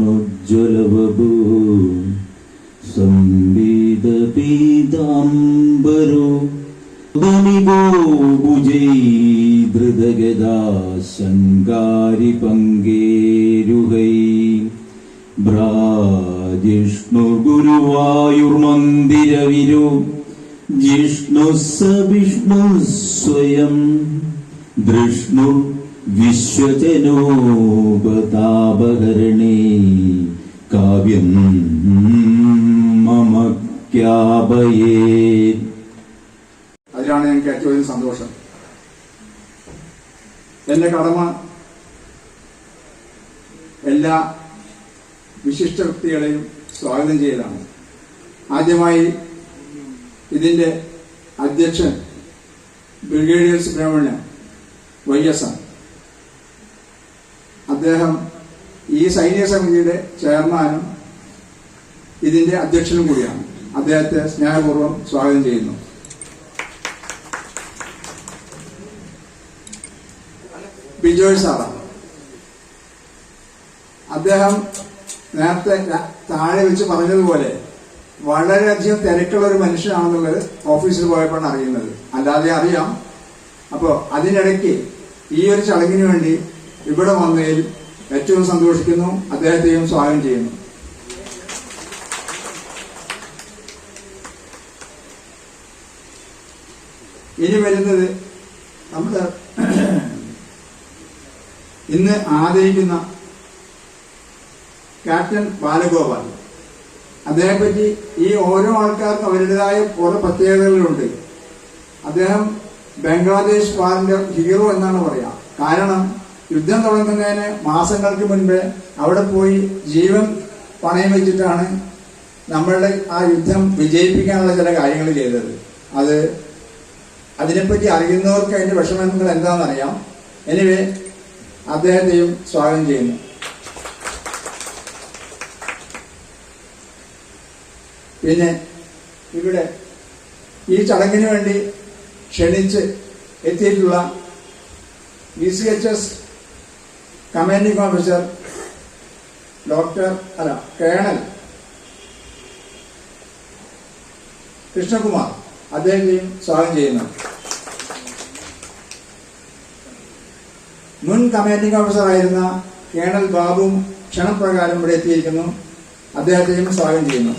അമൃതഭൂഷണോജ്വലവഭൂ സംബീതപീതാംബരോ ധനിഭോ ഭുജൈധൃതഗദാ ശങ്കാരി പങ്കേരുഹൈ ഭ്രാജിഷ്ണു ഗുരുവായൂർമന്ദിരവിരോ ജിഷ്ണു സ വിഷ്ണു സ്വയം ദൃഷ്ണു വിശ്വജനോപതാപഹരണേ കാവ്യം മമക്യാപയേ അതിലാണ് ഞങ്ങൾക്ക് ഏറ്റവും വലിയ സന്തോഷം. എന്റെ കടമ എല്ലാ വിശിഷ്ട വ്യക്തികളെയും സ്വാഗതം ചെയ്യലാണ്. ആദ്യമായി ഇതിന്റെ അധ്യക്ഷൻ ബ്രിഗേഡിയർ സുബ്രഹ്മണ്യം വൈ എസ് ആണ്. അദ്ദേഹം ഈ സൈനിക സമിതിയുടെ ചെയർമാനും ഇതിന്റെ അധ്യക്ഷനും കൂടിയാണ്. അദ്ദേഹത്തെ സ്നേഹപൂർവം സ്വാഗതം ചെയ്യുന്നു. ബിജോയ് സാറാണ് അദ്ദേഹം നേരത്തെ താഴെ വെച്ച് പറഞ്ഞതുപോലെ വളരെയധികം തിരക്കുള്ള ഒരു മനുഷ്യനാണെന്നുള്ളത് ഓഫീസിൽ പോയപ്പോഴാണ് അറിയുന്നത്. അല്ലാതെ അറിയാം. അപ്പോൾ അതിനിടയ്ക്ക് ഈ ഒരു ചടങ്ങിന് വേണ്ടി ഇവിടെ വന്നതിൽ ഏറ്റവും സന്തോഷിക്കുന്നു അദ്ദേഹത്തെയും സ്വാഗതം ചെയ്യുന്നു. ഇനി വരുന്നത് നമ്മുടെ ഇന്ന് ആദരിക്കുന്ന ക്യാപ്റ്റൻ ബാലഗോപാൽ. അദ്ദേഹത്തെപ്പറ്റി ഈ ഓരോ ആൾക്കാർക്കും അവരുടേതായ ഓരോ പ്രത്യേകതകളുണ്ട്. അദ്ദേഹം ബംഗ്ലാദേശ് വാറിന്റെ ഹീറോ എന്നാണ് പറയാ. കാരണം യുദ്ധം തുടങ്ങുന്നതിന് മാസങ്ങൾക്ക് മുൻപേ അവിടെ പോയി ജീവൻ പണയം വെച്ചിട്ടാണ് നമ്മളുടെ ആ യുദ്ധം വിജയിപ്പിക്കാനുള്ള ചില കാര്യങ്ങൾ ചെയ്തത്. അത് അതിനെപ്പറ്റി അറിയുന്നവർക്ക് അതിന്റെ വിഷമങ്ങൾ എന്താണെന്നറിയാം. എനിവേ അദ്ദേഹത്തെയും സ്വാഗതം ചെയ്യുന്നു. പിന്നെ ഇവിടെ ഈ ചടങ്ങിന് വേണ്ടി ക്ഷണിച്ച് എത്തിയിട്ടുള്ള E C H S commanding officer doctor അല്ല കേണൽ കൃഷ്ണകുമാർ അദ്ദേഹത്തെയും സ്വാഗതം ചെയ്യുന്നു. മുൻ കമാൻഡിംഗ് ഓഫീസറായിരുന്ന കേണൽ ബാബു ക്ഷണപ്രകാരം ഇവിടെ എത്തിയിരിക്കുന്നു. അദ്ദേഹത്തെയും സ്വാഗതം ചെയ്യുന്നു.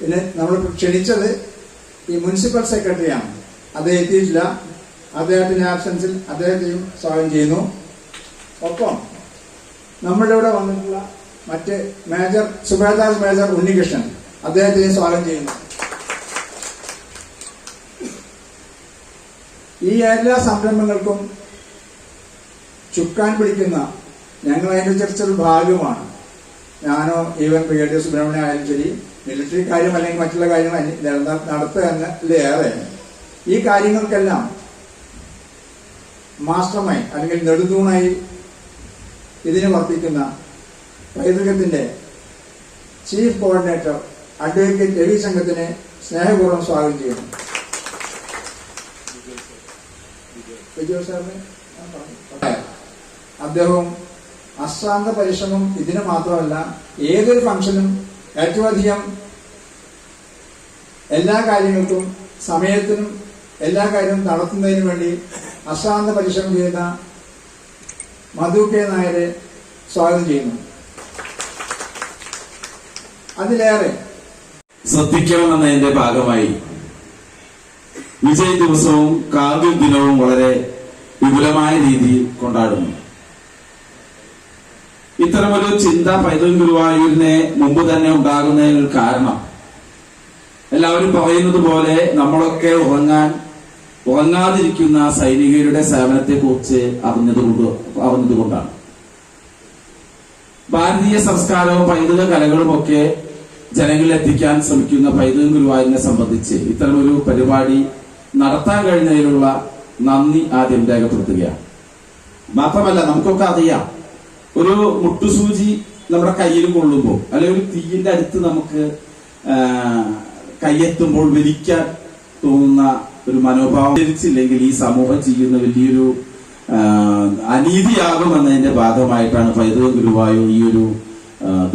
പിന്നെ നമ്മൾ ക്ഷണിച്ചത് ഈ മുനിസിപ്പൽ സെക്രട്ടറിയാണ്. അദ്ദേഹം എത്തിയിട്ടില്ല. അദ്ദേഹത്തിന്റെ ആബ്സൻസിൽ അദ്ദേഹത്തെയും സ്വാഗതം ചെയ്യുന്നു. ഒപ്പം നമ്മളുടെ ഇവിടെ വന്നിട്ടുള്ള മറ്റ് മേജർ സുബേദാസ് മേജർ ഉണ്ണികൃഷ്ണൻ അദ്ദേഹത്തെയും സ്വാഗതം ചെയ്യുന്നു. ഈ എല്ലാ സംരംഭങ്ങൾക്കും ചുക്കാൻ പിടിക്കുന്ന ഞങ്ങൾ ചെറിയൊരു ഭാഗമാണ്. ഞാനോ ഈവൻ ബ്രിഗേഡിയർ സുബ്രഹ്മണ്യം ആയാലും ശരി മിലിറ്ററി കാര്യം അല്ലെങ്കിൽ മറ്റുള്ള കാര്യങ്ങൾ നടത്തുക എന്നതിലേറെ ഈ കാര്യങ്ങൾക്കെല്ലാം മാസ്റ്റർമായി അല്ലെങ്കിൽ നെടുതൂണായി ഇതിനെ വർത്തിക്കുന്ന പൈതൃകത്തിന്റെ ചീഫ് കോർഡിനേറ്റർ അഡ്വക്കേറ്റ് രവി സംഘത്തിനെ സ്നേഹപൂർവം സ്വാഗതം ചെയ്യുന്നു വിജയ്. അദ്ദേഹവും അശ്രാന്ത പരിശ്രമം ഇതിന് മാത്രമല്ല ഏതൊരു ഫംഗ്ഷനും ഏറ്റവും അധികം എല്ലാ കാര്യങ്ങൾക്കും സമയത്തിനും എല്ലാ കാര്യവും നടത്തുന്നതിന് വേണ്ടി അശ്രാന്ത പരിശ്രമം ചെയ്ത മധു കെ നായരെ സ്വാഗതം ചെയ്യുന്നു. അതിലേറെ ശ്രദ്ധിക്കണമെന്ന എന്റെ ഭാഗമായി വിജയ് ദിവസവും കാർഗിൽ ദിനവും വളരെ വിപുലമായ രീതിയിൽ കൊണ്ടാടുന്നു. ഇത്തരമൊരു ചിന്ത പൈതൃ ഗുരുവായൂരിനെ മുമ്പ് തന്നെ ഉണ്ടാകുന്നതിനൊരു കാരണം എല്ലാവരും പറയുന്നത് പോലെ നമ്മളൊക്കെ ഉറങ്ങാൻ ഉറങ്ങാതിരിക്കുന്ന സൈനികരുടെ സേവനത്തെ കുറിച്ച് അറിഞ്ഞതുകൊണ്ട് അറിഞ്ഞതുകൊണ്ടാണ്. ഭാരതീയ സംസ്കാരവും പൈതൃക കലകളും ഒക്കെ ജനങ്ങളിൽ എത്തിക്കാൻ ശ്രമിക്കുന്ന പൈതൃക ഗുരുവായൂരിനെ സംബന്ധിച്ച് ഇത്തരമൊരു പരിപാടി നടത്താൻ കഴിഞ്ഞതിലുള്ള നന്ദി ആദ്യം രേഖപ്പെടുത്തുകയാണ്. മാത്രമല്ല നമുക്കൊക്കെ അറിയാം ഒരു മുട്ടുസൂചി നമ്മുടെ കയ്യിൽ കൊള്ളുമ്പോൾ അല്ലെങ്കിൽ ഒരു തീയിന്റെ അടുത്ത് നമുക്ക് കയ്യെത്തുമ്പോൾ വലിക്കാൻ തോന്നുന്ന ഒരു മനോഭാവം ധരിച്ചില്ലെങ്കിൽ ഈ സമൂഹം ചെയ്യുന്ന വലിയൊരു അനീതിയാകും അനീതിയാകുമെന്നതിന്റെ ഭാഗമായിട്ടാണ് പൈതൃക ഗുരുവായൂർ ഈ ഒരു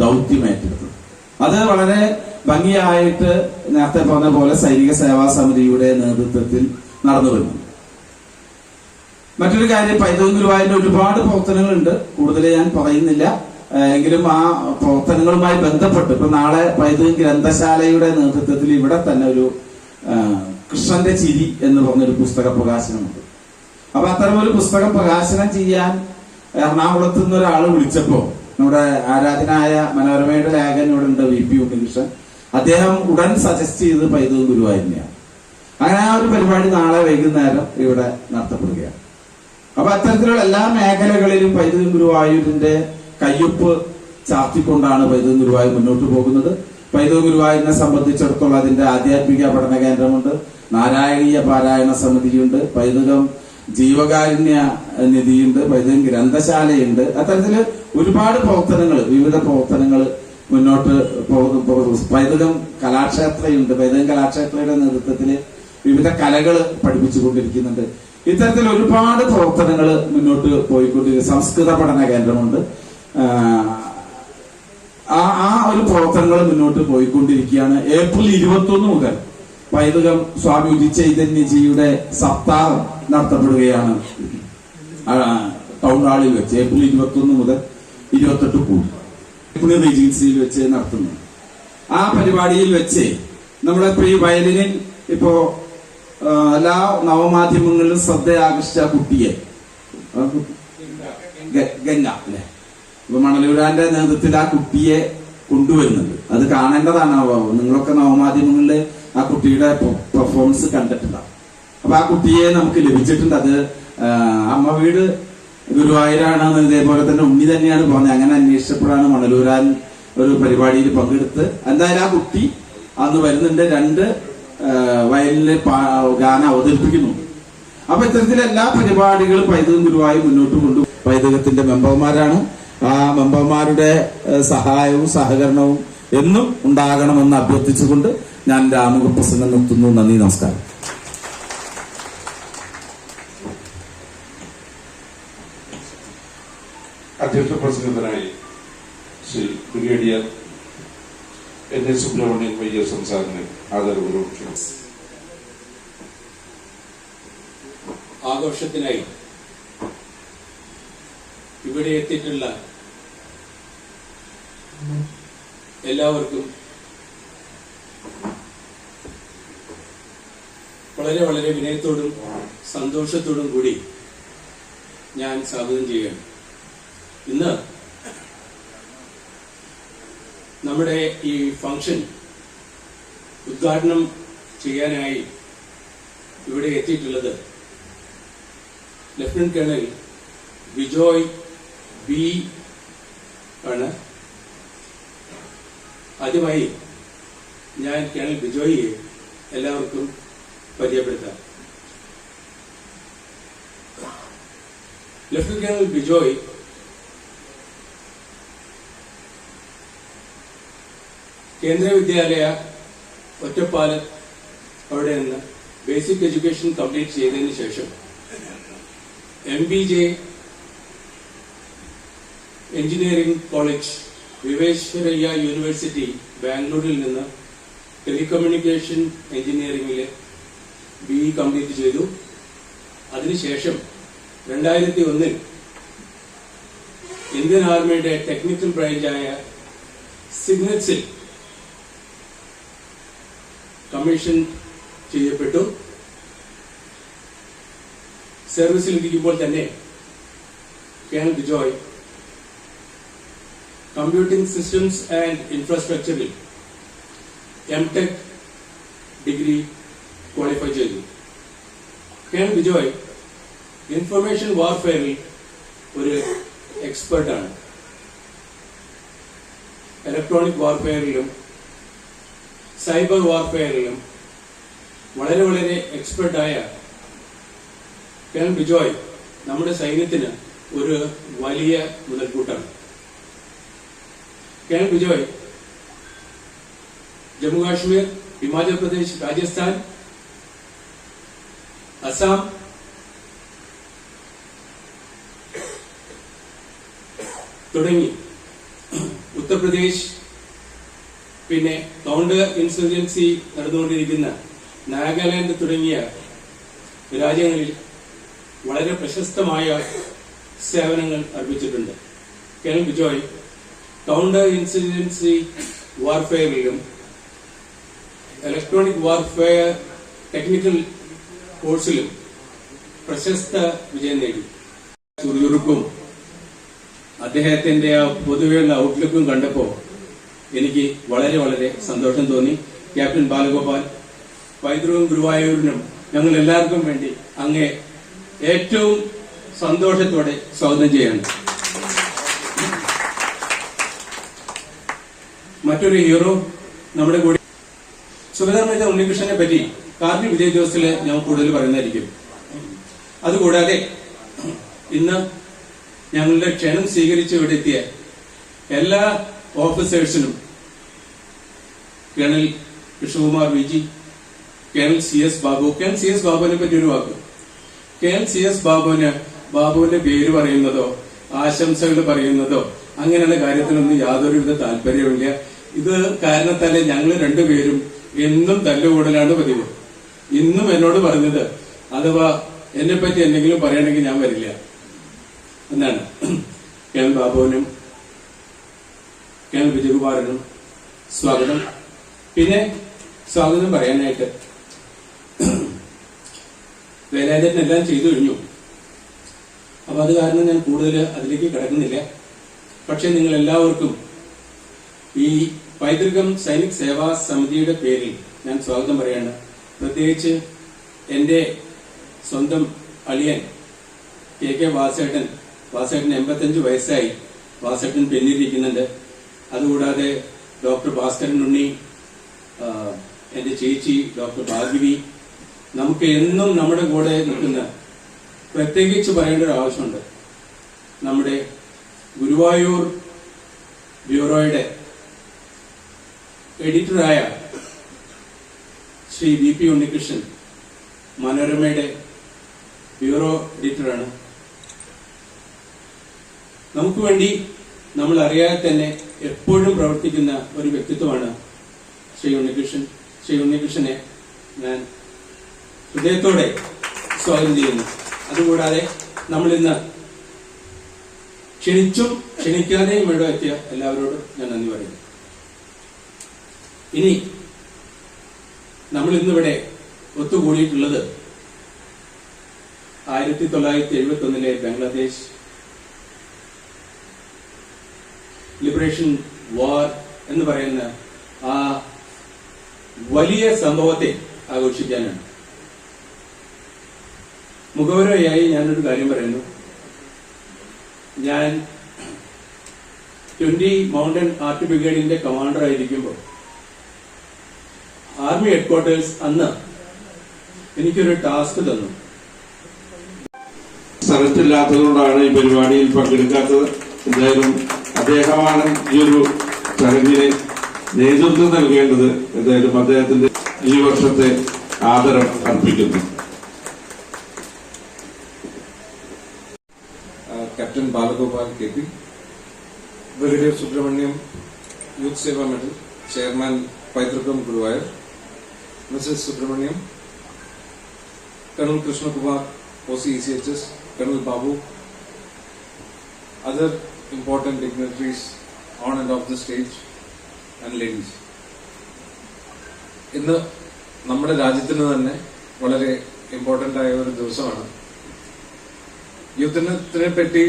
ദൗത്യം ഏറ്റെടുത്തത്. അത് വളരെ ഭംഗിയായിട്ട് നേരത്തെ പറഞ്ഞ പോലെ സൈനിക സേവാ സമിതിയുടെ നേതൃത്വത്തിൽ നടന്നു വരുന്നു. മറ്റൊരു കാര്യം പൈതൃക ഗുരുവായൂരിന്റെ ഒരുപാട് പ്രവർത്തനങ്ങളുണ്ട്. കൂടുതൽ ഞാൻ പറയുന്നില്ല. എങ്കിലും ആ പ്രവർത്തനങ്ങളുമായി ബന്ധപ്പെട്ട് ഇപ്പൊ നാളെ പൈതൃക ഗ്രന്ഥശാലയുടെ നേതൃത്വത്തിൽ ഇവിടെ തന്നെ ഒരു കൃഷ്ണന്റെ ചിരി എന്ന് പറഞ്ഞൊരു പുസ്തക പ്രകാശനമുണ്ട്. അപ്പൊ അത്തരം ഒരു പുസ്തക പ്രകാശനം ചെയ്യാൻ എറണാകുളത്ത് നിന്ന് ഒരാൾ വിളിച്ചപ്പോ നമ്മുടെ ആരാധനായ മനോരമയുടെ ലേഖൻ ഇവിടെ ഉണ്ട് വി. പി. ഉണ്ണികൃഷ്ണൻ. അദ്ദേഹം ഉടൻ സജസ്റ്റ് ചെയ്ത് പൈതൃക ഗുരുവായൂരിനെയാണ്. അങ്ങനെ ആ ഒരു പരിപാടി നാളെ വൈകുന്നേരം ഇവിടെ നടത്തപ്പെടുകയാണ്. അപ്പൊ അത്തരത്തിലുള്ള എല്ലാ മേഖലകളിലും പൈതൃക ഗുരുവായൂരിന്റെ കയ്യൊപ്പ് ചാർത്തിക്കൊണ്ടാണ് പൈതൃക ഗുരുവായൂർ മുന്നോട്ട് പോകുന്നത്. പൈതൃക ഗുരുവായൂരിനെ സംബന്ധിച്ചിടത്തോളം അതിന്റെ ആധ്യാത്മിക പഠന കേന്ദ്രമുണ്ട് നാരായണീയ പാരായണ സമിതിയുണ്ട് പൈതൃകം ജീവകാരുണ്യ നിധിയുണ്ട് പൈതൃകം ഗ്രന്ഥശാലയുണ്ട്. അത്തരത്തിൽ ഒരുപാട് പ്രവർത്തനങ്ങൾ വിവിധ പ്രവർത്തനങ്ങൾ മുന്നോട്ട്. പൈതൃകം കലാക്ഷേത്രയുണ്ട്. പൈതൃകം കലാക്ഷേത്രയുടെ നേതൃത്വത്തിൽ വിവിധ കലകൾ പഠിപ്പിച്ചുകൊണ്ടിരിക്കുന്നുണ്ട്. ഇത്തരത്തിൽ ഒരുപാട് പ്രവർത്തനങ്ങൾ മുന്നോട്ട് പോയിക്കൊണ്ടിരിക്കുന്ന. സംസ്കൃത പഠന കേന്ദ്രമുണ്ട്. ആ ആ ഒരു പ്രവർത്തനങ്ങൾ മുന്നോട്ട് പോയിക്കൊണ്ടിരിക്കുകയാണ് ഏപ്രിൽ ഇരുപത്തി മുതൽ. പൈതൃകം സ്വാമി ഉദിച്ചൈതന്യജിയുടെ സപ്താഹം നടത്തപ്പെടുകയാണ്. ടൗൺ ഹാളിൽ വെച്ച് ഏപ്രിൽ ഇരുപത്തി ഒന്ന് മുതൽ ഇരുപത്തെട്ട് കൂടി റീജൻസിയിൽ വെച്ച് നടത്തുന്നു. ആ പരിപാടിയിൽ വെച്ച് നമ്മുടെ ഇപ്പൊ ഈ വയലിനിൽ ഇപ്പോ എല്ലാ നവമാധ്യമങ്ങളിലും ശ്രദ്ധ ആകർഷിച്ച കുട്ടിയെ ഗംഗ അല്ലെ? ഇപ്പൊ മണലൂരാന്റെ നേതൃത്വത്തിൽ ആ കുട്ടിയെ കൊണ്ടുവരുന്നുണ്ട് അത് കാണേണ്ടതാണ് നിങ്ങളൊക്കെ നവമാധ്യമങ്ങളിൽ ആ കുട്ടിയുടെ പെർഫോമൻസ് കണ്ടിട്ടില്ല. അപ്പൊ ആ കുട്ടിയെ നമുക്ക് ലഭിച്ചിട്ടുണ്ട്. അത് അമ്മ വീട് ഗുരുവായൂരാണ് ഇതേപോലെ തന്നെ ഉണ്ണി തന്നെയാണ് പറഞ്ഞത്. അങ്ങനെ അന്വേഷിച്ചപ്പോഴാണ് മണലൂരാൻ ഒരു പരിപാടിയിൽ പങ്കെടുത്ത്. എന്തായാലും ആ കുട്ടി അന്ന് വരുന്നുണ്ട്. രണ്ട് വയലിലെ ഗാനം അവതരിപ്പിക്കുന്നു. അപ്പൊ ഇത്തരത്തിലെ എല്ലാ പരിപാടികളും പൈതൃകം ഗുരുവായി മുന്നോട്ട് കൊണ്ടു പൈതൃകത്തിന്റെ മെമ്പർമാരാണ്. ആ മെമ്പർമാരുടെ സഹായവും സഹകരണവും എന്നും ഉണ്ടാകണമെന്ന് അഭ്യർത്ഥിച്ചുകൊണ്ട് ഞാൻ എന്റെ ആമുഖ പ്രസംഗം നിർത്തുന്നു. നന്ദി നമസ്കാരം. അധ്യക്ഷ പ്രസംഗത്തിനായി Shri brigadier N S Subramanian Vaidya സംസാരത്തിന് ആദരപൂർവം ആഘോഷത്തിനായി ഇവിടെ എത്തിയിട്ടുള്ള എല്ലാവർക്കും വളരെ വളരെ വിനയത്തോടും സന്തോഷത്തോടും കൂടി ഞാൻ സ്വാഗതം ചെയ്യുകയാണ്. ഇന്ന് നമ്മുടെ ഈ ഫംഗ്ഷൻ ഉദ്ഘാടനം ചെയ്യാനായി ഇവിടെ എത്തിയിട്ടുള്ളത് ലഫ്റ്റനന്റ് കേണൽ ബിജോയ് ബി ആണ്. ആദ്യമായി ഞാൻ കേണൽ ബിജോയിയെ എല്ലാവർക്കും പരിചയപ്പെടുത്താം. ലഫ്റ്റനന്റ് കേണൽ ബിജോയ് കേന്ദ്ര വിദ്യാലയ ഒറ്റപ്പാലം അവിടെ നിന്ന് ബേസിക് എഡ്യൂക്കേഷൻ കംപ്ലീറ്റ് ചെയ്തതിന് ശേഷം M B J engineering college Visvesvaraya university ബാംഗ്ലൂരിൽ നിന്ന് ടെലികമ്മ്യൂണിക്കേഷൻ എഞ്ചിനീയറിംഗിൽ ബി ഇ കംപ്ലീറ്റ് ചെയ്തു. അതിനുശേഷം രണ്ടായിരത്തി ഒന്നിൽ ഇന്ത്യൻ ആർമിയുടെ ടെക്നിക്കൽ ബ്രാഞ്ചായ സിഗ്നറ്റ്സിൽ കമ്മീഷൻ ചെയ്യപ്പെട്ടു. സർവീസിൽ ഇരിക്കുമ്പോൾ തന്നെ colonel Bijoy computing systems and ഇൻഫ്രാസ്ട്രക്ചറിൽ M tech degree qualify ചെയ്തു. കേണൽ ബിജോയ് ഇൻഫർമേഷൻ വാർഫെയറിൽ ഒരു എക്സ്പെർട്ടാണ് ഇലക്ട്രോണിക് വാർഫെയറിലും സൈബർ വാർഫെയറിലും വളരെ വളരെ എക്സ്പെർട്ടായ കേണൽ ബിജോയ് നമ്മുടെ സൈന്യത്തിന് ഒരു വലിയ മുതൽക്കൂട്ടാണ്. കേണൽ ബിജോയ് ജമ്മു കാശ്മീർ ഹിമാചൽ പ്രദേശ് രാജസ്ഥാൻ അസം. തുടങ്ങി. ഉത്തർപ്രദേശ്. പിന്നെ കൗണ്ടർ ഇൻസർജൻസി നടന്നുകൊണ്ടിരിക്കുന്ന നാഗാലാൻഡ് തുടങ്ങിയ രാജ്യങ്ങളിൽ വളരെ പ്രശസ്തമായ സേവനങ്ങൾ അർപ്പിച്ചിട്ടുണ്ട്. കേരൾ ബിജോയ്. കൗണ്ടർ ഇൻസർജൻസി വാർഫെയറിലും ഇലക്ട്രോണിക് വാർഫെയർ ടെക്നിക്കൽ കോഴ്സിലും പ്രശസ്ത വിജയം നേടി. ചുറുചുറുക്കും അദ്ദേഹത്തിന്റെ ആ പൊതുവെയുള്ള ഔട്ട്ലുക്കും കണ്ടപ്പോൾ എനിക്ക് വളരെ വളരെ സന്തോഷം തോന്നി. ക്യാപ്റ്റൻ ബാലഗോപാൽ പൈതൃകം ഗുരുവായൂരിനും ഞങ്ങൾ എല്ലാവർക്കും വേണ്ടി അങ്ങേ ഏറ്റവും സന്തോഷത്തോടെ സ്വാഗതം ചെയ്യാണ്. മറ്റൊരു ഹീറോ നമ്മുടെ കൂടി. മേജർ ഉണ്ണികൃഷ്ണനെ പറ്റി കാർഗിൽ വിജയ് ദിവസത്തിൽ ഞാൻ കൂടുതൽ പറയുന്നതായിരിക്കും. അതുകൂടാതെ ഇന്ന് ഞങ്ങളുടെ ക്ഷണം സ്വീകരിച്ച് ഇവിടെ എത്തിയ എല്ലാ ഓഫീസേഴ്സിനും colonel Krishnakumar Viji colonel C S Babu colonel C S ബാബുവിനെ പറ്റി ഒരു വാക്ക്. കേണൽ സി എസ് ബാബുവിന് ബാബുവിന്റെ പേര് പറയുന്നതോ ആശംസകൾ പറയുന്നതോ അങ്ങനെയുള്ള കാര്യത്തിനൊന്നും യാതൊരുവിധ താല്പര്യമില്ല ഇത് കാരണത്താലേ ഞങ്ങൾ രണ്ടുപേരും എന്നും തല്ലുകൂടലാണ് പതിവ്. ഇന്നും എന്നോട് പറഞ്ഞത് അഥവാ എന്നെ പറ്റി എന്തെങ്കിലും പറയണമെങ്കിൽ ഞാൻ വരില്ല. എന്നാണ് കെ എൽ ബാബുവിനും കെ എൽ വിജയകുമാറിനും സ്വാഗതം. പിന്നെ സ്വാഗതം പറയാനായിട്ട് വേലായുധൻ എല്ലാം ചെയ്തു കഴിഞ്ഞു. അപ്പൊ അത് കാരണം ഞാൻ കൂടുതൽ അതിലേക്ക് കിടക്കുന്നില്ല. പക്ഷെ നിങ്ങൾ എല്ലാവർക്കും ഈ പൈതൃകം സൈനിക് സേവാ സമിതിയുടെ പേരിൽ ഞാൻ സ്വാഗതം പറയാണ്. പ്രത്യേകിച്ച് എന്റെ സ്വന്തം അളിയൻ കെ കെ വാസേട്ടൻ. വാസേട്ടൻ എൺപത്തഞ്ച് വയസ്സായി. വാസേട്ടൻ പിന്നിലിരിക്കുന്നുണ്ട്. അതുകൂടാതെ ഡോക്ടർ ഭാസ്കരൻ ഉണ്ണി എന്റെ ചേച്ചി ഡോക്ടർ ഭാഗ്യവി. നമുക്ക് എന്നും നമ്മുടെ കൂടെ നിൽക്കുന്ന പ്രത്യേകിച്ച് പറയേണ്ട ഒരു ആവശ്യമുണ്ട്. നമ്മുടെ ഗുരുവായൂർ ബ്യൂറോയുടെ എഡിറ്ററായ ശ്രീ വി പി ഉണ്ണികൃഷ്ണൻ മനോരമയുടെ ബ്യൂറോ എഡിറ്ററാണ്. നമുക്ക് വേണ്ടി നമ്മൾ അറിയാതെ തന്നെ എപ്പോഴും പ്രവർത്തിക്കുന്ന ഒരു വ്യക്തിത്വമാണ് ശ്രീ ഉണ്ണികൃഷ്ണൻ. ശ്രീ ഉണ്ണികൃഷ്ണനെ ഞാൻ ഹൃദയത്തോടെ സ്വാഗതം ചെയ്യുന്നു. അതുകൂടാതെ നമ്മൾ ഇന്ന് ക്ഷണിച്ചും ക്ഷണിക്കാതെയും ഇവിടെ എത്തിയ എല്ലാവരോടും ഞാൻ നന്ദി പറയുന്നു. ഇനി നമ്മൾ ഇന്നിവിടെ ഒത്തുകൂടിയിട്ടുള്ളത് ആയിരത്തി തൊള്ളായിരത്തി എഴുപത്തി ഒന്നിലെ ബംഗ്ലാദേശ് ലിബറേഷൻ വാർ എന്ന് പറയുന്ന ആ വലിയ സംഭവത്തെ ആഘോഷിക്കാനാണ്. മുഖവരയായി ഞാനൊരു കാര്യം പറയുന്നു. ഞാൻ ട്വന്റി മൗണ്ടൻ ആർട്ട് ബ്രിഗേഡിന്റെ കമാൻഡർ ആയിരിക്കുമ്പോൾ ആർമി ഹെഡ്ക്വാർട്ടേഴ്സ് അന്ന് എനിക്കൊരു ടാസ്ക് തന്നു. സ്ഥലത്തില്ലാത്തതുകൊണ്ടാണ് ഈ പരിപാടിയിൽ പങ്കെടുക്കാത്തത്. എന്തായാലും അദ്ദേഹമാണ് ഈ ഒരു ചടങ്ങിന് നേതൃത്വം നൽകേണ്ടത്. എന്തായാലും അദ്ദേഹത്തിന്റെ ഈ വർഷത്തെ ആദരം അർപ്പിക്കുന്നു. Captain Balagopal K P brigadier Subramaniam Yudh Seva medal chairman പൈതൃകം Guruvayur, Mrs. Subramaniam, Colonel Krishna Kumar, OCECHS, Colonel Babu, other important dignitaries on and off the stage, and ladies. ഇന്ന് നമ്മുടെ രാജ്യത്തിന് തന്നെ വളരെ ഇമ്പോർട്ടന്റ് ആയ ഒരു ദിവസമാണ് യുദ്ധത്തിനെ പറ്റി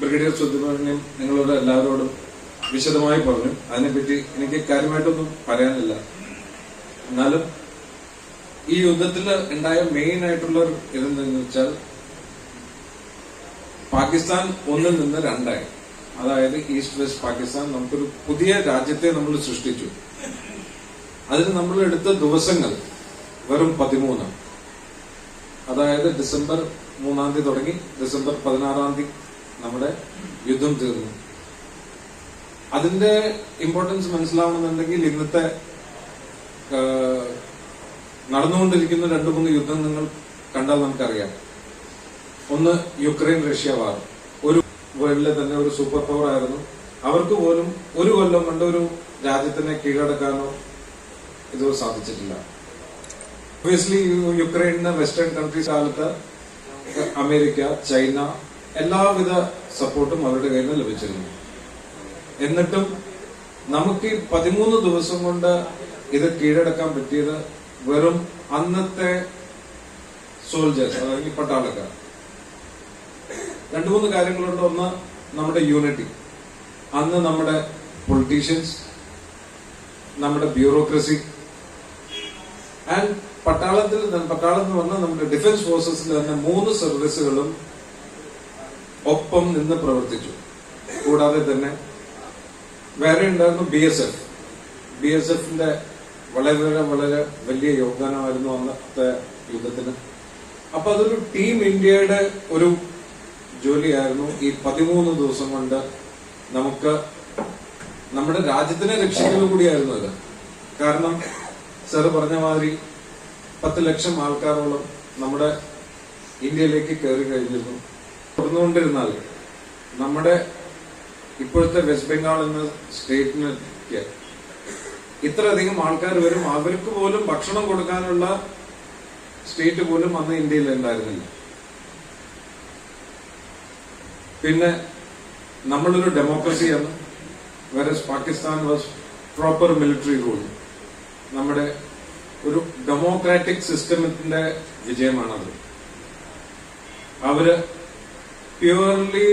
ബ്രിഗേഡിയർ സുബ്രഹ്മണ്യം നിങ്ങളോട് എല്ലാവരോടും വിശദമായി പറഞ്ഞു അതിനെപ്പറ്റി എനിക്ക് കാര്യമായിട്ടൊന്നും പറയാനില്ല എന്നാലും ഈ യുദ്ധത്തിൽ ഉണ്ടായ മെയിൻ ആയിട്ടുള്ള ഒരു ഇതെന്തെന്ന് വെച്ചാൽ പാകിസ്ഥാൻ ഒന്നിൽ നിന്ന് രണ്ടായി. അതായത് ഈസ്റ്റ് വെസ്റ്റ് പാകിസ്ഥാൻ നമുക്കൊരു പുതിയ രാജ്യത്തെ നമ്മൾ സൃഷ്ടിച്ചു. അതിന് നമ്മൾ എടുത്ത ദിവസങ്ങൾ വെറും പതിമൂന്ന്. അതായത് ഡിസംബർ മൂന്നാം തീയതി തുടങ്ങി ഡിസംബർ പതിനാറാം തീയതി നമ്മുടെ യുദ്ധം തീർന്നു. അതിന്റെ ഇമ്പോർട്ടൻസ് മനസ്സിലാവണമെന്നുണ്ടെങ്കിൽ ഇന്നത്തെ നടന്നുകൊണ്ടിരിക്കുന്ന രണ്ടു മൂന്ന് യുദ്ധം നിങ്ങൾ കണ്ടാൽ നമുക്കറിയാം. ഒന്ന് യുക്രൈൻ റഷ്യ വാർ. ഒരു വേൾഡിലെ തന്നെ ഒരു സൂപ്പർ പവർ ആയിരുന്നു. അവർക്ക് പോലും ഒരു കൊല്ലം കൊണ്ട് ഒരു രാജ്യത്തിനെ കീഴടക്കാനോ ഇത് സാധിച്ചിട്ടില്ല. ഒബിയസ്ലി യുക്രൈനിന് വെസ്റ്റേൺ കൺട്രീസ് കാലത്ത് അമേരിക്ക ചൈന എല്ലാവിധ സപ്പോർട്ടും അവരുടെ കയ്യിൽ നിന്ന് ലഭിച്ചിരുന്നു. എന്നിട്ടും നമുക്ക് ഈ പതിമൂന്ന് ദിവസം കൊണ്ട് ഇത് കീഴടക്കാൻ പറ്റിയത് വെറും അന്നത്തെ സോൾജേഴ്സ് അതായത് പട്ടാളക്കാർ. രണ്ടു മൂന്ന് കാര്യങ്ങളുണ്ട്. ഒന്ന് നമ്മുടെ യൂണിറ്റി അന്ന് നമ്മുടെ പൊളിറ്റീഷ്യൻസ് നമ്മുടെ ബ്യൂറോക്രസി ആൻഡ് പട്ടാളത്തിൽ പട്ടാളത്തിൽ വന്ന നമ്മുടെ ഡിഫൻസ് ഫോഴ്സസിൽ തന്നെ മൂന്ന് സർവീസുകളും ഒപ്പം നിന്ന് പ്രവർത്തിച്ചു. കൂടാതെ തന്നെ വേറെ ഉണ്ടായിരുന്നു B S F B S എഫിന്റെ വളരെ വളരെ വലിയ യോഗദാനമായിരുന്നു അന്നത്തെ യുദ്ധത്തിന്. അപ്പൊ അതൊരു ടീം ഇന്ത്യയുടെ ഒരു ജോലിയായിരുന്നു. ഈ പതിമൂന്ന് ദിവസം കൊണ്ട് നമുക്ക് നമ്മുടെ രാജ്യത്തിനെ രക്ഷിക്കുന്നത് കൂടിയായിരുന്നു ഇത് കാരണം സാറ് പറഞ്ഞ മാതിരി പത്ത് ലക്ഷം ആൾക്കാരോളം നമ്മുടെ ഇന്ത്യയിലേക്ക് കയറി കഴിഞ്ഞിരുന്നു. തുറന്നുകൊണ്ടിരുന്നാൽ നമ്മുടെ ഇപ്പോഴത്തെ വെസ്റ്റ് ബംഗാൾ എന്ന സ്റ്റേറ്റിലേക്ക് ഇത്രയധികം ആൾക്കാർ വരും. അവർക്ക് പോലും ഭക്ഷണം കൊടുക്കാനുള്ള സ്റ്റേറ്റ് പോലും അന്ന് ഇന്ത്യയിൽ ഉണ്ടായിരുന്നില്ല. പിന്നെ നമ്മളൊരു ഡെമോക്രസിയാണ് വേറെ Pakistan was proper military rule നമ്മുടെ ഒരു ഡെമോക്രാറ്റിക് സിസ്റ്റത്തിന്റെ വിജയമാണത്. അവർ പ്യുവർലി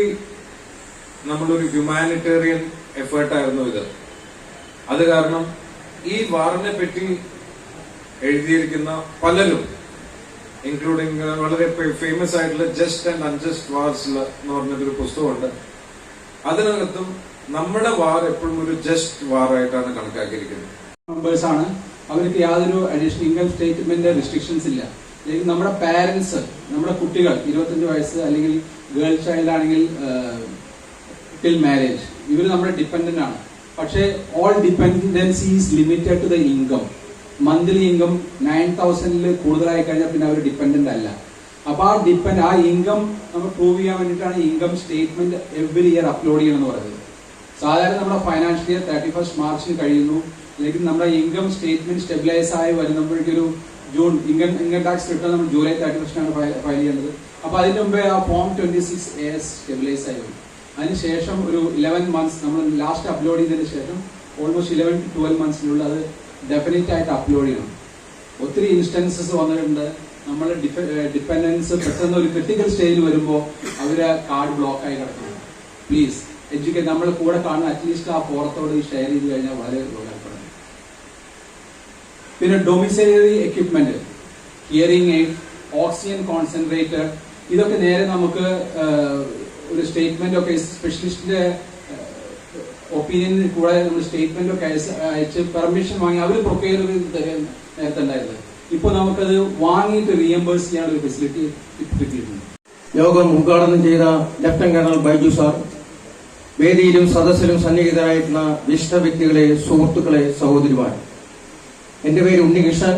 നമ്മളൊരു ഹ്യൂമാനിറ്റേറിയൻ എഫേർട്ടായിരുന്നു ഇത്. അത് കാരണം ഈ വാറിനെ പറ്റി എഴുതിയിരിക്കുന്ന പലരും ഇൻക്ലൂഡിങ് വളരെ ഫേമസ് ആയിട്ടുള്ള ജസ്റ്റ് ആൻഡ് അൺജസ്റ്റ് വാർസ് എന്ന് പറഞ്ഞൊരു പുസ്തകമുണ്ട്. അതിനകത്തും നമ്മുടെ വാർ എപ്പോഴും ഒരു ജസ്റ്റ് വാർ ആയിട്ടാണ് കണക്കാക്കിയിരിക്കുന്നത്. മെമ്പേഴ്സ് ആണ്. അവർക്ക് യാതൊരു അഡീഷണൽ ഇൻകം സ്റ്റേറ്റ്മെന്റ് റെസ്ട്രിക്ഷൻസ് ഇല്ല. അല്ലെങ്കിൽ നമ്മുടെ പാരന്റ്സ് നമ്മുടെ കുട്ടികൾ ഇരുപത്തഞ്ച് വയസ്സ് അല്ലെങ്കിൽ ഗേൾ ചൈൽഡ് ആണെങ്കിൽ ടിൽ മാരേജ് ഇവർ നമ്മുടെ ഡിപ്പെൻഡന്റ് ആണ്. പക്ഷേ all dependency is limited to the income monthly income nine തൗസൻഡിൽ കൂടുതലായി കഴിഞ്ഞാൽ പിന്നെ അവർ ഡിപ്പെൻഡന്റ് അല്ല. അപ്പോൾ ആ ഡിപ്പെൻഡ് ആ ഇൻകം നമ്മൾ പ്രൂവ് ചെയ്യാൻ വേണ്ടിയിട്ടാണ് income statement every year upload ചെയ്യണമെന്ന് പറയുന്നത്. സാധാരണ നമ്മുടെ ഫൈനാൻഷ്യൽ ഇയർ തേർട്ടി ഫസ്റ്റ് മാർച്ചിന് കഴിയുന്നു. അല്ലെങ്കിൽ നമ്മുടെ ഇൻകം സ്റ്റേറ്റ്മെന്റ് സ്റ്റെബിലൈസ് ആയി വരുമ്പോഴേക്കൊരു June income income tax return നമ്മൾ ജൂലൈ തേർട്ടി ഫസ്റ്റിനാണ് ഫയൽ ചെയ്യേണ്ടത് അപ്പോൾ അതിന് മുമ്പേ ആ form twenty six A S stabilise ആയി വരും. അതിനുശേഷം ഒരു ഇലവൻ മന്ത്സ് നമ്മൾ ലാസ്റ്റ് അപ്ലോഡ് ചെയ്തതിന് ശേഷം ഓൾമോസ്റ്റ് ഇലവൻ ടു ട്വൽവ് മന്ത്സിനുള്ളിൽ അത് ഡെഫിനറ്റ് ആയിട്ട് അപ്ലോഡ് ചെയ്യണം. ഒത്തിരി ഇൻസ്റ്റൻസസ് വന്നിട്ടുണ്ട്. നമ്മൾ ഡിപ്പെൻഡൻസ് പെട്ടെന്ന് ഒരു ക്രിട്ടിക്കൽ സ്റ്റേജിൽ വരുമ്പോൾ അവർ കാർഡ് ബ്ലോക്ക് ആയി കിടക്കുന്നു പ്ലീസ് എഡ്യൂക്കേറ്റ് നമ്മൾ കൂടെ കാണുന്ന അറ്റ്ലീസ്റ്റ് ആ ഫോറത്തോട് ഷെയർ ചെയ്ത് കഴിഞ്ഞാൽ വളരെ ഉപകാരപ്പെടും. പിന്നെ domiciliary equipment hearing aid oxygen concentrator ഇതൊക്കെ നേരെ നമുക്ക് ഒരു സ്റ്റേറ്റ്മെന്റ് ഒക്കെ സ്പെഷ്യലിസ്റ്റിന്റെ ഒപ്പീനിയൻ കൂടെ നമ്മൾ സ്റ്റേറ്റ്മെന്റ് ഒക്കെ അയച്ച് അയച്ച് പെർമിഷൻ വാങ്ങി അവർ പ്രൊപ്പയർ നേരത്തെ ഉണ്ടായിരുന്നത്. ഇപ്പൊ നമുക്കത് വാങ്ങിയിട്ട് റീഎംബേഴ്സ് ചെയ്യാനുള്ള ഒരു ഫെസിലിറ്റി കിട്ടിയിട്ടുണ്ട്. യോഗം ഉദ്ഘാടനം ചെയ്ത ലഫ്റ്റനന്റ് കേണൽ ബൈജു സാർ വേദിയിലും സദസ്സിലും സന്നിഹിതരായിരുന്ന വിശിഷ്ട വ്യക്തികളെ സുഹൃത്തുക്കളെ സഹോദരിമാർ എന്റെ പേര് ഉണ്ണികൃഷ്ണൻ.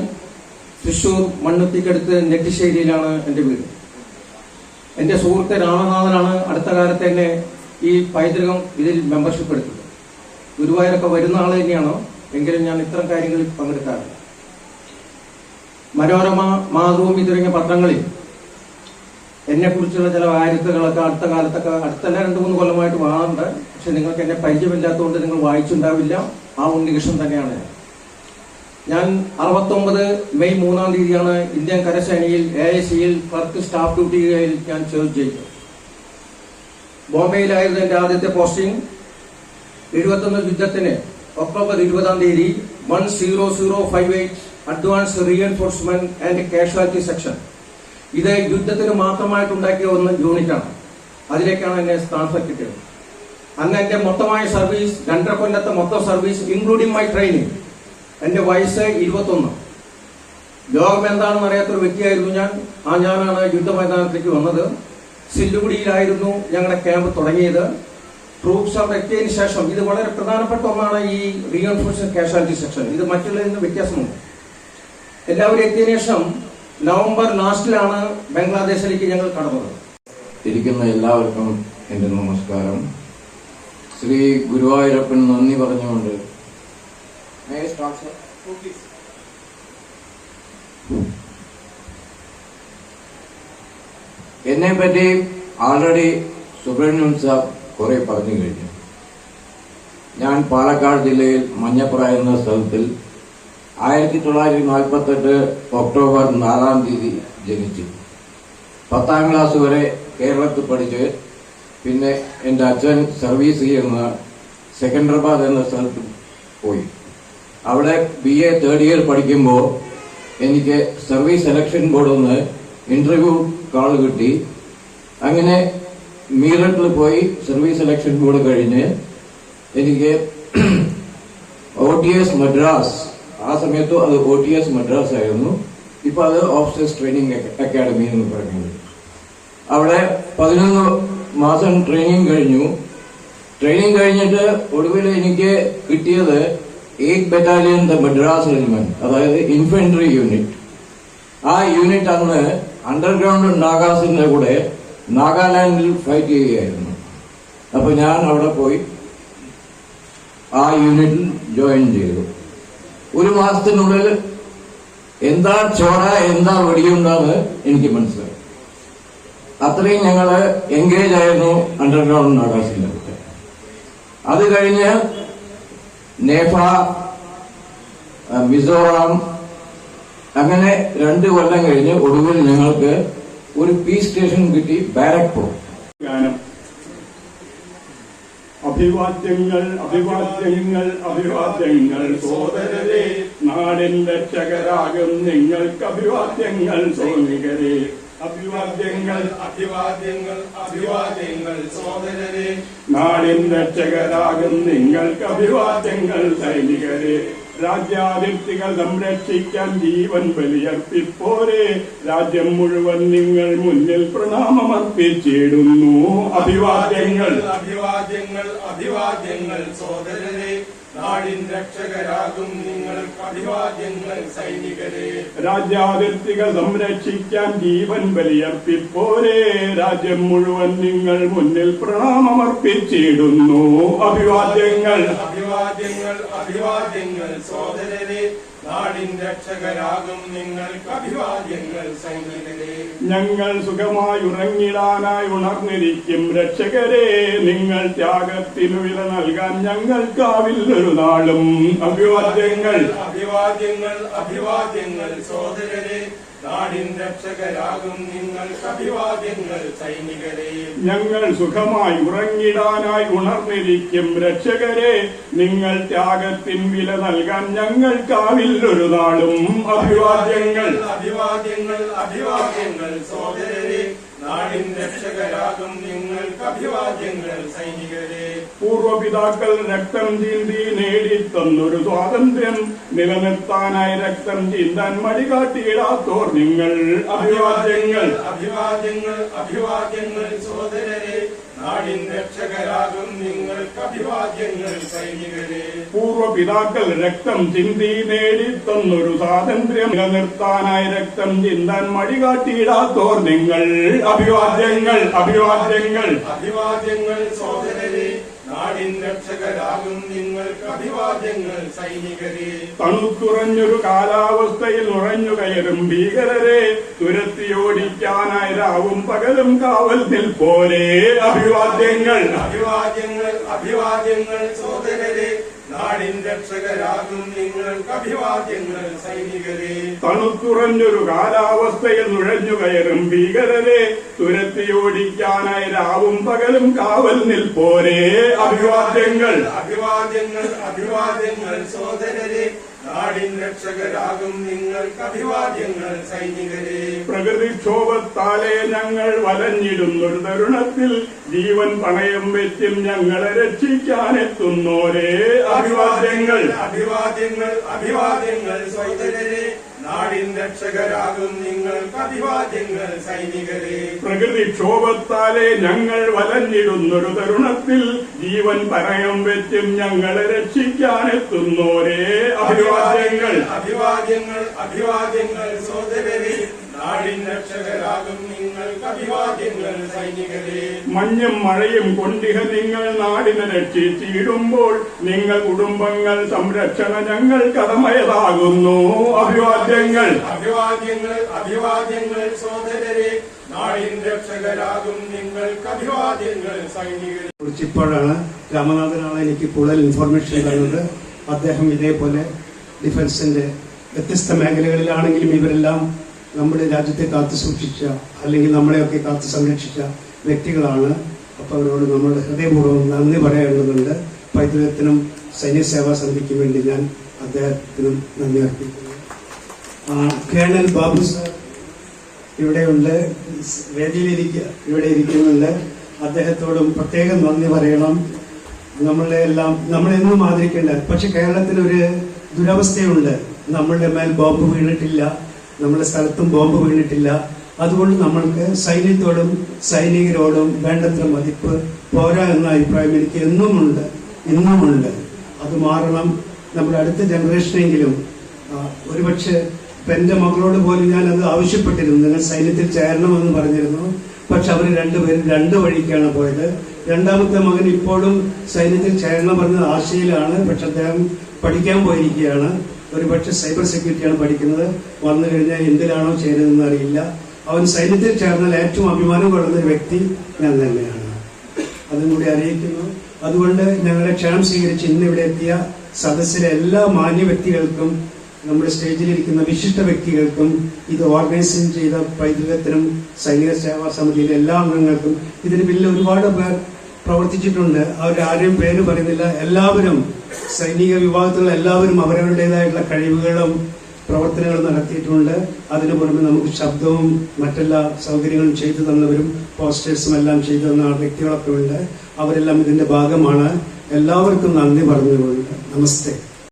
തൃശൂർ മണ്ണുത്തിക്കടുത്ത് നെറ്റിശ്ശേരിയിലാണ് എന്റെ വീട്. എന്റെ സുഹൃത്ത് രാമനാഥനാണ് അടുത്ത കാലത്ത് എന്നെ ഈ പൈതൃകം ഇതിൽ മെമ്പർഷിപ്പ് എടുത്തത്. ഗുരുവായൂരൊക്കെ വരുന്ന ആൾ തന്നെയാണ്? എങ്കിലും ഞാൻ ഇത്തരം കാര്യങ്ങളിൽ പങ്കെടുക്കാറില്ല. മനോരമ മാതൃഭൂമി തുടങ്ങിയ പത്രങ്ങളിൽ എന്നെ കുറിച്ചുള്ള ചില വാര്യത്തുകളൊക്കെ അടുത്ത കാലത്തൊക്കെ അടുത്തല്ല രണ്ടു മൂന്ന് കൊല്ലമായിട്ട് വാങ്ങുന്നുണ്ട് പക്ഷെ നിങ്ങൾക്ക് എന്നെ പരിചയമില്ലാത്തതുകൊണ്ട് നിങ്ങൾ വായിച്ചുണ്ടാവില്ല. ആ ഉണ്ണികൃഷ്ണൻ തന്നെയാണ് ഞാൻ. ഞാൻ അറുപത്തൊമ്പത് മെയ് മൂന്നാം തീയതിയാണ് ഇന്ത്യൻ കരസേനയിൽ എ ഐ സിയിൽ ക്ലർക്ക് സ്റ്റാഫ് ഡ്യൂട്ടിയിൽ ഞാൻ ചേർത്ത് ചെയ്തത്. ബോംബെയിലായിരുന്നു എന്റെ ആദ്യത്തെ പോസ്റ്റിംഗ് എഴുപത്തൊന്ന് യുദ്ധത്തിന് ഒക്ടോബർ ഇരുപതാം തീയതി one zero zero five eight advance reinforcement and casualty section ഇത് യുദ്ധത്തിന് മാത്രമായിട്ട് ഉണ്ടാക്കിയ ഒന്ന് യൂണിറ്റാണ് അതിലേക്കാണ് എന്നെ ട്രാൻസ്ഫർ കിട്ടിയത്. അന്ന് എന്റെ മൊത്തമായ സർവീസ് രണ്ടര കൊല്ലത്തെ മൊത്തം സർവീസ് ഇൻക്ലൂഡിംഗ് മൈ ട്രെയിനിങ് എന്റെ വയസ്സ് ഇരുപത്തൊന്ന്. ലോകം എന്താണെന്ന് അറിയാത്തൊരു വ്യക്തിയായിരുന്നു ഞാൻ. ആ ഞാനാണ് യുദ്ധമൈതാനത്തേക്ക് വന്നത്. സില്ലുകുടിയിലായിരുന്നു ഞങ്ങളുടെ ക്യാമ്പ് തുടങ്ങിയത്. ട്രൂപ്സ് അവിടെ എത്തിയതിനു ശേഷം ഇത് വളരെ പ്രധാനപ്പെട്ട ഒന്നാണ് ഈ റീഎൻഫോഴ്സ് കാഷ്വാലിറ്റി സെക്ഷൻ ഇത് മറ്റുള്ളതിൽ നിന്ന് വ്യത്യാസമുണ്ട്. എല്ലാവരും എത്തിയതിനു ശേഷം നവംബർ ലാസ്റ്റിലാണ് ബംഗ്ലാദേശിലേക്ക് ഞങ്ങൾ കടന്നത്. ഇരിക്കുന്ന എല്ലാവർക്കും എന്റെ നമസ്കാരം. ശ്രീ ഗുരുവായൂരപ്പൻ നന്ദി പറഞ്ഞുകൊണ്ട് May I start, sir? എന്നെ പറ്റി ആൾറെഡി സുബ്രഹ്മണ്യം സാബ് കുറെ പറഞ്ഞു കഴിഞ്ഞു. ഞാൻ പാലക്കാട് ജില്ലയിൽ മഞ്ഞപ്ര എന്ന സ്ഥലത്തിൽ ആയിരത്തി തൊള്ളായിരത്തി നാൽപ്പത്തെട്ട് ഒക്ടോബർ നാലാം തീയതി ജനിച്ചു. പത്താം ക്ലാസ് വരെ കേരളത്തിൽ പഠിച്ച് പിന്നെ എന്റെ അച്ഛൻ സർവീസ് ചെയ്യുന്ന സെക്കൻഡറാബാദ് എന്ന സ്ഥലത്ത് പോയി. അവിടെ ബി എ തേർഡ് ഇയർ പഠിക്കുമ്പോൾ എനിക്ക് സർവീസ് സെലക്ഷൻ ബോർഡിൽ നിന്ന് ഇന്റർവ്യൂ കാൾ കിട്ടി. അങ്ങനെ മീററ്റിൽ പോയി സർവീസ് സെലക്ഷൻ ബോർഡ് കഴിഞ്ഞ് എനിക്ക് ഒ ടി എസ് മദ്രാസ് ആ സമയത്തും അത് ഒ ടി എസ് മദ്രാസ് ആയിരുന്നു. ഇപ്പൊ അത് ഓഫീസേഴ്സ് ട്രെയിനിങ് അക്കാഡമി എന്ന് പറയുന്നത്. അവിടെ പതിനൊന്ന് മാസം ട്രെയിനിങ് കഴിഞ്ഞു. ട്രെയിനിങ് കഴിഞ്ഞിട്ട് ഒടുവിൽ എനിക്ക് കിട്ടിയത് eight battalion the Madras regiment അതായത് ഇൻഫൻട്രി യൂണിറ്റ് ആ യൂണിറ്റ് അന്ന് അണ്ടർഗ്രൗണ്ട് നാഗാസിന്റെ കൂടെ നാഗാലാൻഡിൽ ഫൈറ്റ് ചെയ്യുകയായിരുന്നു അപ്പൊ ഞാൻ അവിടെ പോയി ആ യൂണിറ്റിൽ ജോയിൻ ചെയ്തു ഒരു മാസത്തിനുള്ളിൽ എന്താ ചോറ എന്താ വെടിയുണ്ടെന്ന് എനിക്ക് മനസ്സിലായി അത്രയും ഞങ്ങൾ എൻഗേജ് ആയിരുന്നു അണ്ടർഗ്രൗണ്ട് നാഗാസിന്റെ കൂടെ അത് കഴിഞ്ഞ് നേഫ മിസോറാം അങ്ങനെ രണ്ട് കൊല്ലം കഴിഞ്ഞ് ഒടുവിൽ ഞങ്ങൾക്ക് ഒരു പീസ് സ്റ്റേഷൻ കിട്ടി ബാരക്പൂർ. അഭിവാദ്യങ്ങൾ അഭിവാദ്യങ്ങൾ അഭിവാദ്യങ്ങൾ. സോദരരെ നാടിൻ രക്ഷകരാകും നിങ്ങൾക്ക് അഭിവാദ്യങ്ങൾ സോനികരെ അഭിവാദ്യങ്ങൾ അഭിവാദ്യങ്ങൾ അഭിവാദ്യങ്ങൾ സോദരരെ നാടിൻ രക്ഷകരാകും നിങ്ങൾക്ക് അഭിവാദ്യങ്ങൾ സൈനികരെ. രാജ്യാതിർത്തികൾ സംരക്ഷിക്കാൻ ജീവൻ ബലിയർപ്പിപ്പോരെ. രാജ്യം മുഴുവൻ നിങ്ങൾ മുന്നിൽ പ്രണാമമർപ്പിച്ചിടുന്നു. അഭിവാദ്യങ്ങൾ അഭിവാദ്യങ്ങൾ അഭിവാദ്യങ്ങൾ സോദരരെ നാടിൻ രക്ഷകരാകും നിങ്ങൾ അഭിവാദ്യങ്ങൾ സൈനികരെ. രാജ്യാതിർത്തികൾ സംരക്ഷിക്കാൻ ജീവൻ ബലിയർപ്പിപ്പോരെ. രാജ്യം മുഴുവൻ നിങ്ങൾ മുന്നിൽ പ്രണാമമർപ്പിച്ചിടുന്നു. അഭിവാദ്യങ്ങൾ. അഭിവാദ്യങ്ങൾ അഭിവാദ്യങ്ങൾ സോദരരെ. നാടിൻ രക്ഷകരാകും നിങ്ങൾക്ക് അഭിവാദ്യങ്ങൾ ഞങ്ങൾ സുഖമായി ഉറങ്ങിടാനായി ഉണർന്നിരിക്കും രക്ഷകരെ നിങ്ങൾ ത്യാഗത്തിനു വില നൽകാൻ ഞങ്ങൾക്കാവില്ലൊരു നാളും. അഭിവാദ്യങ്ങൾ. അഭിവാദ്യങ്ങൾ അഭിവാദ്യങ്ങൾ സോദരരെ നാടിൻ രക്ഷകരാകും നിങ്ങൾക്ക് അഭിവാദ്യങ്ങൾ സൈനികരെ. ഞങ്ങൾ സുഖമായി ഉറങ്ങിടാനായി ഉണർന്നിരിക്കും രക്ഷകരെ. നിങ്ങൾ ത്യാഗത്തിൻ വില നൽകാൻ ഞങ്ങൾക്കാവില്ലൊരു നാളും അഭിവാദ്യങ്ങൾ. അഭിവാദ്യങ്ങൾ അഭിവാദ്യങ്ങൾ സോദരരെ. നാടിൻ രക്ഷകരാകും നിങ്ങൾക്ക് അഭിവാദ്യങ്ങൾ സൈനികരെ. പൂർവപിതാക്കൾ രക്തം ചീന്തി നേടിത്തന്നൊരു സ്വാതന്ത്ര്യം നിലനിർത്താനായി രക്തം ചീന്താൻ മടി കാട്ടിയിടാത്തോർ നിങ്ങൾ. അഭിവാദ്യങ്ങൾ അഭിവാദ്യങ്ങൾ അഭിവാദ്യങ്ങൾ സഹോദരരെ നാടിൻ രക്ഷകരാകും നിങ്ങൾക്ക് അഭിവാദ്യങ്ങൾ സൈനികരെ. പൂർവപിതാക്കൾ രക്തം ചിന്തി നേടിത്തന്നൊരു സ്വാതന്ത്ര്യം നിലനിർത്താനായി രക്തം ചിന്താൻ മടി കാട്ടിയിടാത്തോർ നിങ്ങൾ. അഭിവാദ്യങ്ങൾ അഭിവാദ്യങ്ങൾ അഭിവാദ്യങ്ങൾ സോദരരെ നാടിൻ രക്ഷകരാകും നിങ്ങൾക്ക് അഭിവാദ്യങ്ങൾ സൈനികരെ. തണുത്തുറഞ്ഞൊരു കാലാവസ്ഥയിൽ ഉറഞ്ഞു കയറും ഭീകരരെ. തുരത്തിയോടിക്കാനായി രാവും പകലും കാവൽ നിൽപ്പോരെ. അഭിവാദ്യങ്ങൾ. അഭിവാദ്യങ്ങൾ അഭിവാദ്യങ്ങൾ സോദരരെ. നാടിൻ രക്ഷകരാകും നിങ്ങൾക്ക് അഭിവാദ്യങ്ങൾ സൈനികരെ. തണുത്തുറഞ്ഞൊരു കാലാവസ്ഥയിൽ നുഴഞ്ഞു കയറും ഭീകരരെ. തുരത്തിയോടിക്കാനായി രാവും പകലും കാവൽ നിൽപ്പോരേ അഭിവാദ്യങ്ങൾ. അഭിവാദ്യങ്ങൾ അഭിവാദ്യങ്ങൾ സോദരരെ നാടിൻ രക്ഷകരാകും നിങ്ങൾക്ക് അഭിവാദ്യങ്ങൾ സൈനികരെ. പ്രകൃതിക്ഷോഭത്താലെ ഞങ്ങൾ വലഞ്ഞിരുന്നൊരു തരുണത്തിൽ ജീവൻ പണയം വെച്ചും ഞങ്ങളെ രക്ഷിക്കാനെത്തുന്നോരേ അഭിവാദ്യങ്ങൾ. അഭിവാദ്യങ്ങൾ അഭിവാദ്യങ്ങൾ സോദരരെ നാടിൻ രക്ഷകരാകും നിങ്ങൾക്ക് അഭിവാദ്യങ്ങൾ സൈനികരെ. പ്രകൃതിക്ഷോഭത്താലെ ഞങ്ങൾ വലഞ്ഞിടുന്നൊരു തരുണത്തിൽ ജീവൻ പരയം വെച്ചും ഞങ്ങളെ രക്ഷിക്കാനെത്തുന്നോരേ അഭിവാദ്യങ്ങൾ. അഭിവാദ്യങ്ങൾ അഭിവാദ്യങ്ങൾ സോദരരെ നാടിൻ രക്ഷകരാകും നിങ്ങൾക്ക് അഭിവാദ്യങ്ങൾ സൈനികരെ. മഞ്ഞും മഴയും കൊണ്ടിഹ നിങ്ങൾ നാടിനെ രക്ഷിച്ചിടുമ്പോൾ നിങ്ങൾ കുടുംബങ്ങൾ സംരക്ഷണ ഞങ്ങൾ കടമയതാകുന്നു. അഭിവാദ്യങ്ങൾ. അഭിവാദ്യങ്ങൾ അഭിവാദ്യങ്ങൾ സോദരരെ നാടിൻ രക്ഷകരാകും നിങ്ങൾക്ക് അഭിവാദ്യങ്ങൾ സൈനികരെ. കുറിച്ചിപ്പോഴാണ് രാമനാഥനാണ് എനിക്ക് കൂടുതൽ ഇൻഫർമേഷൻ തന്നത് അദ്ദേഹം ഇതേപോലെ ഡിഫൻസിന്റെ വ്യത്യസ്ത മേഖലകളിലാണെങ്കിലും ഇവരെല്ലാം നമ്മുടെ രാജ്യത്തെ കാത്തു സൂക്ഷിച്ച അല്ലെങ്കിൽ നമ്മളെയൊക്കെ കാത്തു സംരക്ഷിച്ച വ്യക്തികളാണ്. അപ്പോൾ അവരോട് നമ്മൾ ഹൃദയപൂർവം നന്ദി പറയേണ്ടതുണ്ട്. പൈതൃകത്തിനും സൈന്യ സേവാ സമിതിക്കും വേണ്ടി ഞാൻ അദ്ദേഹത്തിനും നന്ദി അർപ്പിക്കുന്നു. കേണൽ ബാബു സാർ ഇവിടെയുണ്ട്. വേദിയിലിരിക്കുക ഇവിടെ ഇരിക്കുന്നുണ്ട്. അദ്ദേഹത്തോടും പ്രത്യേകം നന്ദി പറയണം. നമ്മളെ എല്ലാം നമ്മളെന്നും ആദരിക്കേണ്ട പക്ഷെ കേരളത്തിൽ ഒരു ദുരവസ്ഥയുണ്ട്. നമ്മളുടെ മേൽ ബോംബ് വീണിട്ടില്ല. നമ്മുടെ സ്ഥലത്തും ബോംബ് വീണിട്ടില്ല. അതുകൊണ്ട് നമ്മൾക്ക് സൈന്യത്തോടും സൈനികരോടും വേണ്ടത്ര മതിപ്പ് പോരാ എന്ന അഭിപ്രായം എനിക്ക് എന്നുമുണ്ട് ഇന്നുമുണ്ട് അത് മാറണം. നമ്മുടെ അടുത്ത ജനറേഷനെങ്കിലും ഒരുപക്ഷെ എന്റെ മകളോട് പോലും ഞാൻ അത് ആവശ്യപ്പെട്ടിരുന്നു. നിങ്ങൾ സൈന്യത്തിൽ ചേരണമെന്ന് പറഞ്ഞിരുന്നു. പക്ഷെ അവർ രണ്ടുപേരും രണ്ടു വഴിക്കാണ് പോയത്. രണ്ടാമത്തെ മകൻ ഇപ്പോഴും സൈന്യത്തിൽ ചേരണം പറഞ്ഞ ആശയിലാണ്. പക്ഷെ അദ്ദേഹം പഠിക്കാൻ പോയിരിക്കുകയാണ്. ഒരുപക്ഷെ സൈബർ സെക്യൂരിറ്റിയാണ് പഠിക്കുന്നത്. വന്നു കഴിഞ്ഞാൽ എന്തിലാണോ ചേരുന്നതെന്ന് അറിയില്ല. അവൻ സൈന്യത്തിൽ ചേർന്നാൽ ഏറ്റവും അഭിമാനം കൊള്ളുന്ന ഒരു വ്യക്തി ഞാൻ തന്നെയാണ്. അതും കൂടി അറിയിക്കുന്നു. അതുകൊണ്ട് ഞങ്ങളുടെ ക്ഷണം സ്വീകരിച്ച് ഇന്ന് ഇവിടെ എത്തിയ സദസ്സിലെ എല്ലാ മാന്യ വ്യക്തികൾക്കും നമ്മുടെ സ്റ്റേജിലിരിക്കുന്ന വിശിഷ്ട വ്യക്തികൾക്കും ഇത് ഓർഗനൈസ് ചെയ്ത പൈതൃകത്തിനും സൈനിക സേവാ സമിതിയിലെ എല്ലാ അംഗങ്ങൾക്കും ഇതിന് പിന്നിൽ ഒരുപാട് പേർ പ്രവർത്തിച്ചിട്ടുണ്ട്. അവരാരെയും പേര് പറയുന്നില്ല. എല്ലാവരും സൈനിക വിഭാഗത്തിലുള്ള എല്ലാവരും അവരവരുടേതായിട്ടുള്ള കഴിവുകളും പ്രവർത്തനങ്ങളും നടത്തിയിട്ടുണ്ട്. അതിനു പുറമെ നമുക്ക് ശബ്ദവും മറ്റെല്ലാ സൗകര്യങ്ങളും ചെയ്തു തന്നവരും പോസ്റ്റേഴ്സും എല്ലാം ചെയ്തു തന്ന വ്യക്തികളൊക്കെ ഉണ്ട്. അവരെല്ലാം ഇതിന്റെ ഭാഗമാണ്. എല്ലാവർക്കും നന്ദി പറഞ്ഞുകൊണ്ട്. നമസ്തേ.